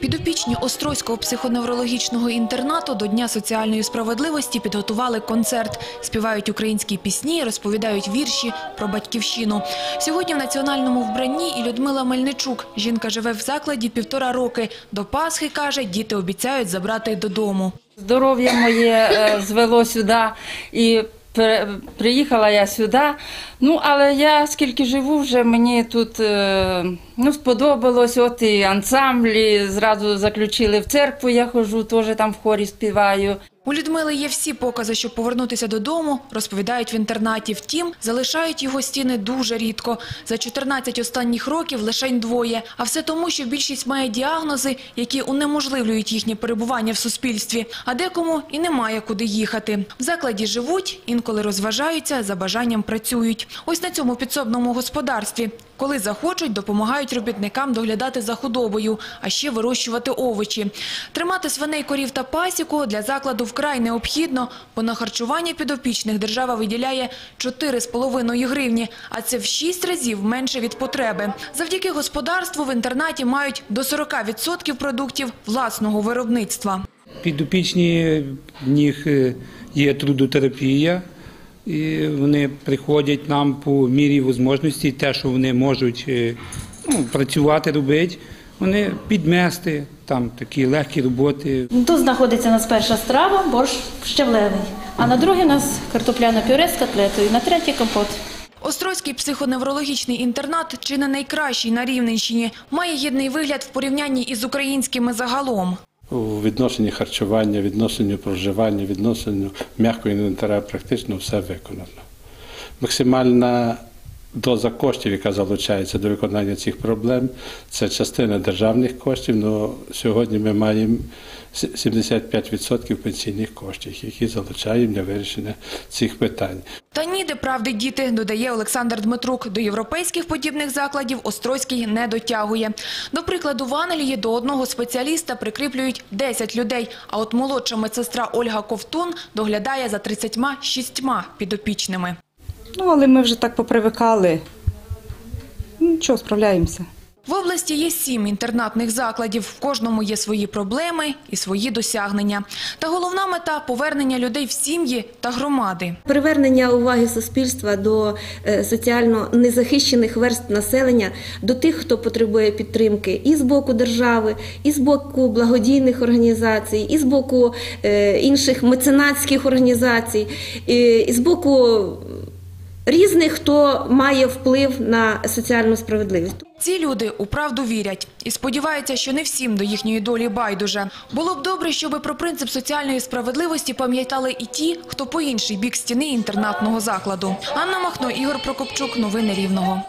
Підопічні Острозького психоневрологічного інтернату до Дня соціальної справедливості підготували концерт. Співають українські пісні, розповідають вірші про батьківщину. Сьогодні в національному вбранні і Людмила Мельничук. Жінка живе в закладі півтора роки. До Пасхи, каже, діти обіцяють забрати додому. Здоров'я моє е, звело сюди і приїхала я сюди. Ну, але я скільки живу вже, мені тут е, ну, сподобалось. От і ансамблі зразу заключили в церкву, я ходжу, теж там в хорі співаю. У Людмили є всі покази, щоб повернутися додому, розповідають в інтернаті. Втім, залишають його стіни дуже рідко. За 14 останніх років лишень двоє. А все тому, що більшість має діагнози, які унеможливлюють їхнє перебування в суспільстві. А декому і немає куди їхати. В закладі живуть, інколи розважаються, за бажанням працюють. Ось на цьому підсобному господарстві. Коли захочуть, допомагають робітникам доглядати за худобою, а ще вирощувати овочі. Тримати свиней, корів та пасіку для закладу вкрай необхідно, бо на харчування підопічних держава виділяє 4,5 гривні, а це в 6 разів менше від потреби. Завдяки господарству в інтернаті мають до 40% продуктів власного виробництва. Підопічні в них е, є трудотерапія, і вони приходять нам по мірі можливості, те, що вони можуть е, ну, працювати, робити, вони підмести, там такі легкі роботи. Тут знаходиться у нас перша страва, борщ щавлевий. А на другий у нас картопляне пюре з котлетою, на третій компот. Острозький психоневрологічний інтернат чи не найкращий на Рівненщині. Має гідний вигляд в порівнянні із українськими загалом. У відношенні харчування, відношенню проживання, відношенню м'якого інвентаря практично все виконано. Максимальна доза коштів, яка залучається до виконання цих проблем, це частина державних коштів. але сьогодні ми маємо 75% пенсійних коштів, які залучаємо для вирішення цих питань. Та ніде правди діти, додає Олександр Дмитрук. До європейських подібних закладів Острозький не дотягує. До прикладу, в Англії до одного спеціаліста прикріплюють 10 людей, а от молодша медсестра Ольга Ковтун доглядає за 36 підопічними. Ну, але ми вже так попривикали. Ну, Нічого, справляємося. В області є сім інтернатних закладів. В кожному є свої проблеми і свої досягнення. Та головна мета – повернення людей в сім'ї та громади. Привернення уваги суспільства до е, соціально незахищених верств населення, до тих, хто потребує підтримки і з боку держави, і з боку благодійних організацій, і з боку е, інших меценатських організацій, і з боку різних, хто має вплив на соціальну справедливість. Ці люди у правду вірять і сподіваються, що не всім до їхньої долі байдуже. Було б добре, щоб про принцип соціальної справедливості пам'ятали і ті, хто по інший бік стіни інтернатного закладу. Анна Махно, Ігор Прокопчук. Новини Рівного.